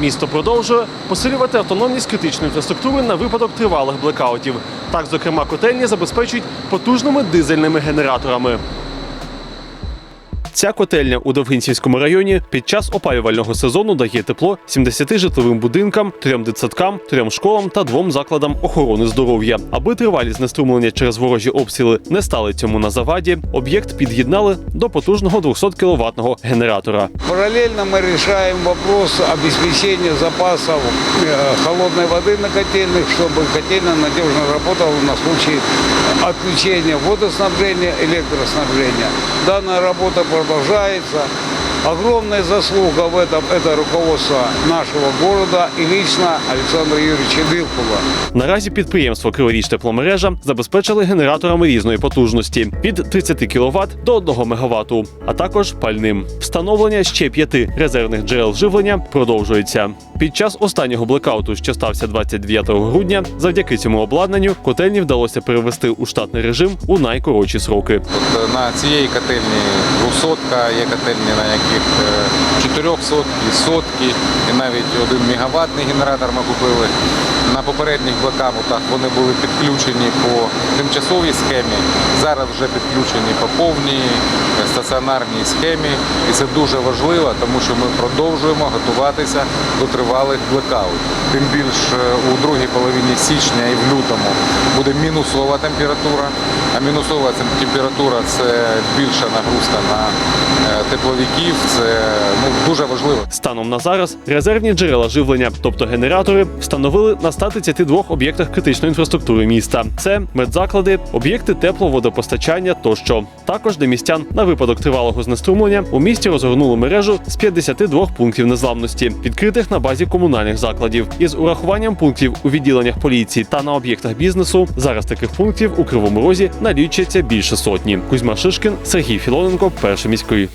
Місто продовжує посилювати автономність критичної інфраструктури на випадок тривалих блекаутів. Так, зокрема, котельні забезпечують потужними дизельними генераторами. Ця котельня у Довгинцівському районі під час опалювального сезону дає тепло 70 житловим будинкам, трьом дитсадкам, трьом школам та двом закладам охорони здоров'я. Аби тривалі знеструмлення через ворожі обстріли не стали цьому на заваді, об'єкт під'єднали до потужного 200 кВт генератора. Параллельно мы решаем вопрос обеспечения запасов э, холодной воды на котельных, чтобы котельная надежно работала на случай отключения водоснабжения, электроснабжения. Данная работа продолжается. Огромная заслуга в этом – это руководство нашего города и лично Александра Юрьевича Вилкова. Наразі підприємство Криворіч тепломережа забезпечили генераторами різної потужності від 30 кВт до 1 МВт, а також пальним. Встановлення ще п'яти резервних джерел живлення продовжується. Під час останнього блекауту, що стався 29 грудня, завдяки цьому обладнанню котельні вдалося перевести у штатний режим у найкоротші сроки. От на цієї котельні 200 є котельні, на таких е, 400-сотки, сотки і навіть один мегаваттний генератор ми купили. На попередніх блокаутах вони були підключені по тимчасовій схемі, зараз вже підключені по повній стаціонарній схемі. І це дуже важливо, тому що ми продовжуємо готуватися до тривалих блекаутів. Тим більше у другій половині січня і в лютому буде мінусова температура. А мінусова температура це більша нагрузка на е, тепловіків. це дуже важливо. Станом на зараз резервні джерела живлення, тобто генератори, встановили на 132 об'єктах критичної інфраструктури міста. Це медзаклади, об'єкти тепловодопостачання тощо. Також для містян на випадок тривалого знеструмлення у місті розгорнули мережу з 52 пунктів незламності, відкритих на базі комунальних закладів. Із урахуванням пунктів у відділеннях поліції та на об'єктах бізнесу зараз таких пунктів у кривому розі налічується більше сотні. Кузьма Шишкін, Сергій Філоненко, перший міський.